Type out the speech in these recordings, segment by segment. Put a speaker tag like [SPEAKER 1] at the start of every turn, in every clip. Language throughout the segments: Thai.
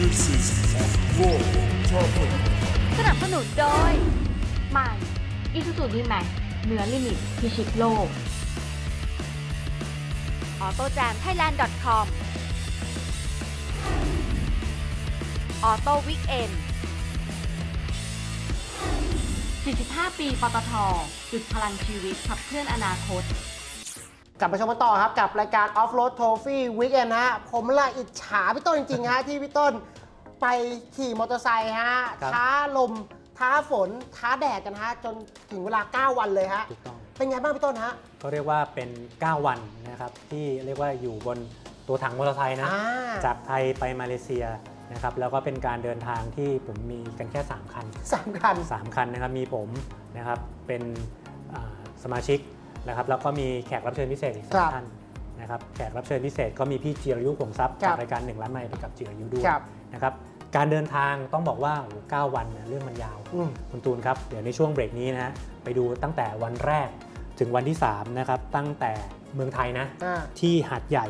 [SPEAKER 1] Mixes of Raw Topic
[SPEAKER 2] สนับสนุนโดยใหม่อิสุสุดีแม็กเนื้อลิมิตพิชิตโลกอ a u t o j a m t h a i
[SPEAKER 3] l a n d c o m ออโต้วิกเอ็น
[SPEAKER 2] 45 ปี ปตทจุดพลังชีวิตขับเคลื่อนอนาคต
[SPEAKER 4] กลับมาชมกันต่อครับกับรายการ Off Road Trophy Weekend ฮะผมละอิจฉาพี่ต้นจริงๆฮะที่พี่ต้นไปขี่มอเตอร์ไซค์ฮะ
[SPEAKER 5] ครับ
[SPEAKER 4] ท้าลม ท้าฝน ท้าแดดกันฮะจนถึงเวลา 9 วันเลยฮะ
[SPEAKER 5] ถูกต้อง
[SPEAKER 4] เป็นไงบ้างพี่ต้นฮะ
[SPEAKER 5] ก็เรียกว่าเป็น 9 วันนะครับ ที่เรียกว่าอยู่บนตัวถังมอเตอร์ไซค์นะ
[SPEAKER 4] อ่า
[SPEAKER 5] จากไทยไปมาเลเซียนะครับ แล้วก็เป็นการเดินทางที่ผมมีกันแค่ 3 คัน
[SPEAKER 4] สามคัน
[SPEAKER 5] 3 คันนะครับ มีผมนะครับ เป็นอ่าสมาชิก นะครับแล้วก็มีแขกรับเชิญพิเศษอีกสา
[SPEAKER 4] ค
[SPEAKER 5] ม
[SPEAKER 4] รับ
[SPEAKER 5] ท่านนะครับแขกรับเชิญพิเศษก็มีพี่จิรยุคงทรัพย์
[SPEAKER 4] ครั
[SPEAKER 5] จาก
[SPEAKER 4] บ
[SPEAKER 5] รายการหนึ่งล้านไมล์ไปกับจิรยุด้วย
[SPEAKER 4] ครับ
[SPEAKER 5] นะครับการเดินทางต้องบอกว่าโอ้โห9วันเนี่ยเรื่องมันยาว
[SPEAKER 4] อืม
[SPEAKER 5] คุณตูนครับ เดี๋ยวในช่วงเบรกนี้นะฮะไปดูตั้งแต่วันแรกถึงวันที่ 3 นะครับ ตั้งแต่เมืองไทยนะ
[SPEAKER 4] อ่า
[SPEAKER 5] ที่หาดใหญ่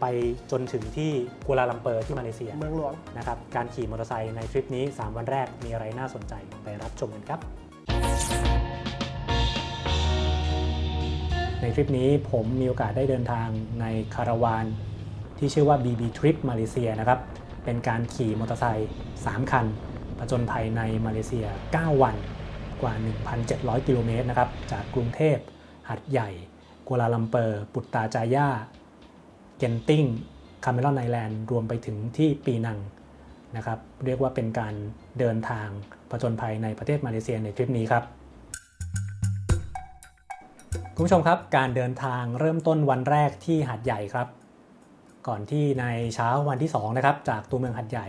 [SPEAKER 5] ไปจนถึงที่กัวลาลัมเปอร์ที่มาเลเซีย
[SPEAKER 4] เมืองหลวง
[SPEAKER 5] นะครับการขี่มอเตอร์ไซค์ในทริปนี้ 3 วันแรกมีอะไรน่าสนใจไปรับชมกันครับ ในทริปนี้ผมมีโอกาสได้เดินทางในคาราวานที่ชื่อว่า BB Trip มาเลเซียนะครับ เป็นการขี่มอเตอร์ไซค์3คันผจญภัยในมาเลเซีย 9 วันกว่า 1,700 กิโลเมตรนะครับ จากกรุงเทพ หัดใหญ่ กัวลาลัมเปอร์ ปุตตาจาย่า เกนติงคาเมรอนไอแลนด์ รวมไปถึงที่ปีนังนะครับ เรียกว่าเป็นการเดินทางผจญภัยในประเทศมาเลเซียในทริปนี้ครับ คุณผู้ชมครับการเดินทางเริ่มต้นวันแรกที่หัดใหญ่ครับ ก่อนที่ในเช้าวันที่2นะครับจากตัวเมืองหัดใหญ่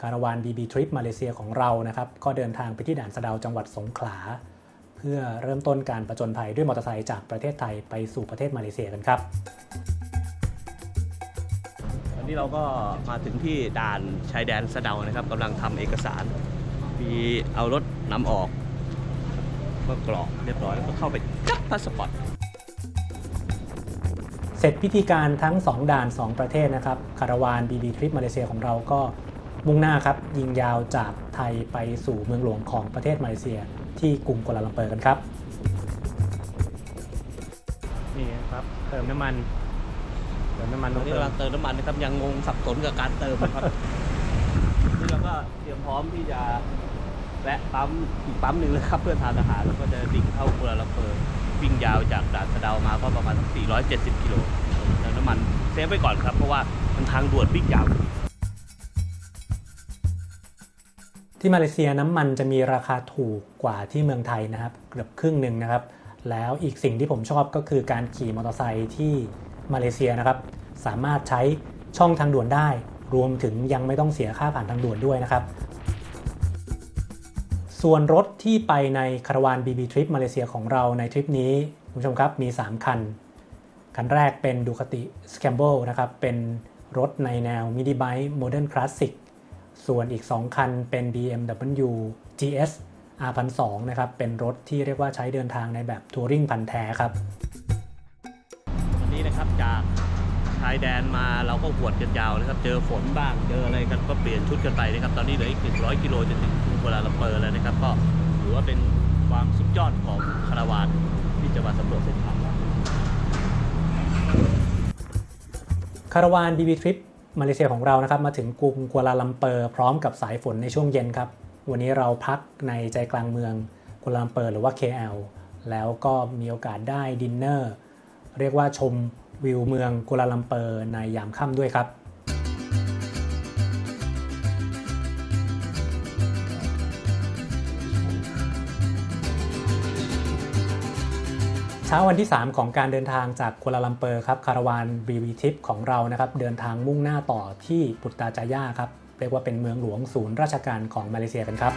[SPEAKER 5] คาราวาน BB Trip มาเลเซียของเรานะครับก็เดินทางไปที่ด่านสะเดาวจังหวัดสงขลา เพื่อเริ่มต้นการประจนภัยด้วยมอเตอร์ไซค์จากประเทศไทยไปสู่ประเทศมาเลเซียกันครับ
[SPEAKER 6] ตอนนี้เราก็มาถึงที่ด่านชายแดนสะเดานะครับกำลังทำเอกสารมีเอารถนำออกก็กรอกเรียบร้อยแล้วก็เข้าไป จับพาสปอร์ต
[SPEAKER 5] เสร็จพิธีการทั้ง 2 ด่าน 2 ประเทศนะครับคาราวาน BB Trip มาเลเซียของเราก็มุ่งหน้าครับ ยิงยาวจากไทยไปสู่เมืองหลวงของประเทศมาเลเซีย ที่กรุงกัวลาลัมเปอร์กันครับ นี่ครับ เติมน้ำมัน เติมน้ำมัน
[SPEAKER 6] ตอนนี้กำลังเติมน้ำมันนะครับยังงงสับสนกับการเติมนะครับนี่เราก็เตรียมพร้อมที่จะแวะปั๊มอีกปั๊มหนึ่งนะครับ เพื่อทานอาหารแล้วก็จะดิ่งเข้ากัวลาลัมเปอร์ วิ่งยาวจากด่านสะเดามาก็ประมาณสัก470 กิโลเติมน้ำมันเซฟไว้ก่อนครับ เพราะว่ามันทางด่วนวิ่งยาว
[SPEAKER 5] ที่มาเลเซียน้ำมันจะมีราคาถูกกว่าที่เมืองไทยนะครับ เกือบครึ่งหนึ่งนะครับ แล้วอีกสิ่งที่ผมชอบก็คือการขี่มอเตอร์ไซค์ที่มาเลเซียนะครับ สามารถใช้ช่องทางด่วนได้ รวมถึงยังไม่ต้องเสียค่าผ่านทางด่วนด้วยนะครับ ส่วนรถที่ไปในคาราวาน BB Trip มาเลเซียของเราในทริปนี้คุณผู้ชมครับมี 3 คัน คันแรกเป็น Ducati Scramble นะครับ เป็นรถในแนว Mini Bike Modern Classic ส่วนอีก 2 คันเป็น BMW GS R1002 นะครับ เป็นรถที่เรียกว่าใช้เดินทางในแบบทัวริงพันแท้ครับ
[SPEAKER 6] วันนี้นะครับจากชายแดนมาเราก็หวดกันยาวนะครับ เจอฝนบ้าง เจออะไรกันก็เปลี่ยนชุดกันไปนะครับ ตอนนี้เหลืออีก100กิโลจะถึง กัวลาลัมเปอร์แล้วนะครับ ก็ถือว่าเป็นความสุดยอดของคาราวานที่จะมาสำรวจเส้นทาง
[SPEAKER 5] คาราวาน BB Trip มาเลเซียของเรานะครับมาถึงกรุงกัวลาลัมเปอร์พร้อมกับสายฝนในช่วงเย็นครับ วันนี้เราพักในใจกลางเมืองกัวลาลัมเปอร์หรือว่า KL แล้วก็มีโอกาสได้ดินเนอร์ เรียกว่าชมวิวเมืองกัวลาลัมเปอร์ในยามค่ำด้วยครับ เช้าวันที่ 3 ของการเดินทางจากกัวลาลัมเปอร์ครับคาราวานบีวีทิปของเรานะครับเดินทางมุ่งหน้าต่อที่ปุตตาจาย่าครับเรียกว่าเป็นเมืองหลวงศูนย์ราชการของมาเลเซียกันครับ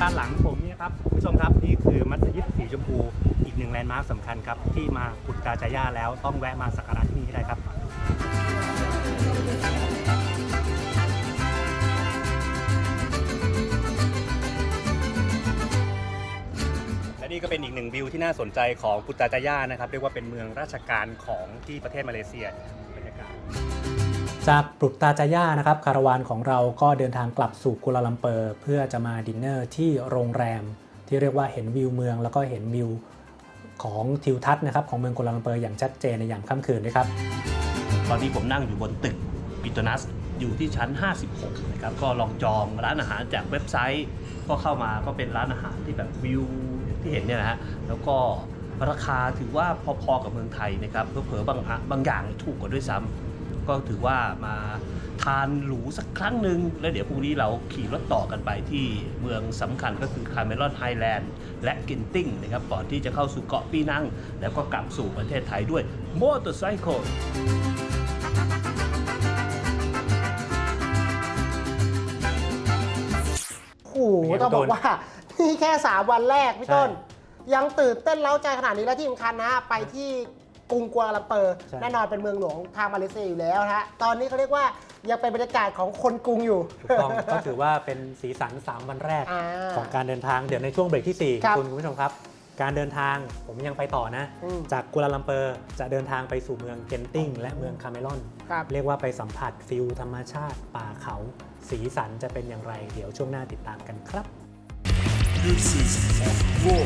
[SPEAKER 7] ด้านหลังผมนี่ครับคุณผู้ชมครับนี่คือมัสยิดสีชมพูอีกหนึ่งแลนด์มาร์คสำคัญครับที่มาปุตตาจาย่าแล้วต้องแวะมาสักการะที่นี่ให้ได้ครับ นี่ก็เป็นอีกหนึ่งวิวที่น่าสนใจของปุตตาจาย่านะครับเรียกว่าเป็นเมืองราชการของที่ประเทศมาเลเซียบรรยากาศ
[SPEAKER 5] จากปรุกตาจายานะครับคาราวานของเราก็เดินทางกลับสู่กัวลาลัมเปอร์ เพื่อจะมาดินเนอร์ที่โรงแรม ที่เรียกว่าเห็นวิวเมือง แล้วก็เห็นวิวของทิวทัศน์นะครับของเมืองกัวลาลัมเปอร์อย่างชัดเจนในยามค่ำคืนด้วยครับ
[SPEAKER 6] ตอนนี้ผมนั่งอยู่บนตึกปิโตนัสอยู่ที่ชั้น 56 นะครับ ก็ลองจองร้านอาหารจากเว็บไซต์ ก็เข้ามาก็เป็นร้านอาหารที่แบบวิว ที่เห็นเนี่ยนะฮะแล้วก็ราคาถือว่าพอๆกับเมืองไทยนะครับเผลอๆบางบางอย่างถูกกว่าด้วยซ้ำก็ถือว่ามาทานหรูสักครั้งหนึ่งแล้วเดี๋ยวพรุ่งนี้เราขี่รถต่อกันไปที่เมืองสำคัญก็คือคาเมรอนไฮแลนด์และกินติ้งนะครับก่อนที่จะเข้าสู่เกาะปีนัง แล้วก็กลับสู่ประเทศไทยด้วยมอเตอร์ไซค์
[SPEAKER 4] โอ้โหต้องบอกว่า นี่แค่ 3 วันแรกพี่
[SPEAKER 5] ใช่
[SPEAKER 4] ต้น ยังตื่นเต้นเล้าใจขนาดนี้แล้วที่สำคัญนะฮะไปที่กรุงกัวลาลัมเปอร์
[SPEAKER 5] ใช่
[SPEAKER 4] แน่นอนเป็นเมืองหลวงทางมาเลเซียอยู่แล้วนะฮะตอนนี้เขาเรียกว่ายังเป็นบรรยากาศของคนกรุงอยู่
[SPEAKER 5] ถูกต้อง ก็ถือว่าเป็นสีสัน 3 วันแรก
[SPEAKER 4] อ่า
[SPEAKER 5] ของการเดินทางเดี๋ยวในช่วงเบรกที่
[SPEAKER 4] ครับ
[SPEAKER 5] 4 คุณคุณผู้ชมครับ การเดินทางผมยังไปต่อนะ
[SPEAKER 4] อืม
[SPEAKER 5] จากกัวลาลัมเปอร์จะเดินทางไปสู่เมืองเกนติงและเมืองคาเมรอน
[SPEAKER 4] ครับ
[SPEAKER 5] เรียกว่าไปสัมผัสฟิลธรรมชาติ ป่าเขา สีสันจะเป็นอย่างไร เดี๋ยวช่วงหน้าติดตามกันครับ
[SPEAKER 1] This is a raw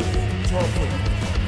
[SPEAKER 1] property.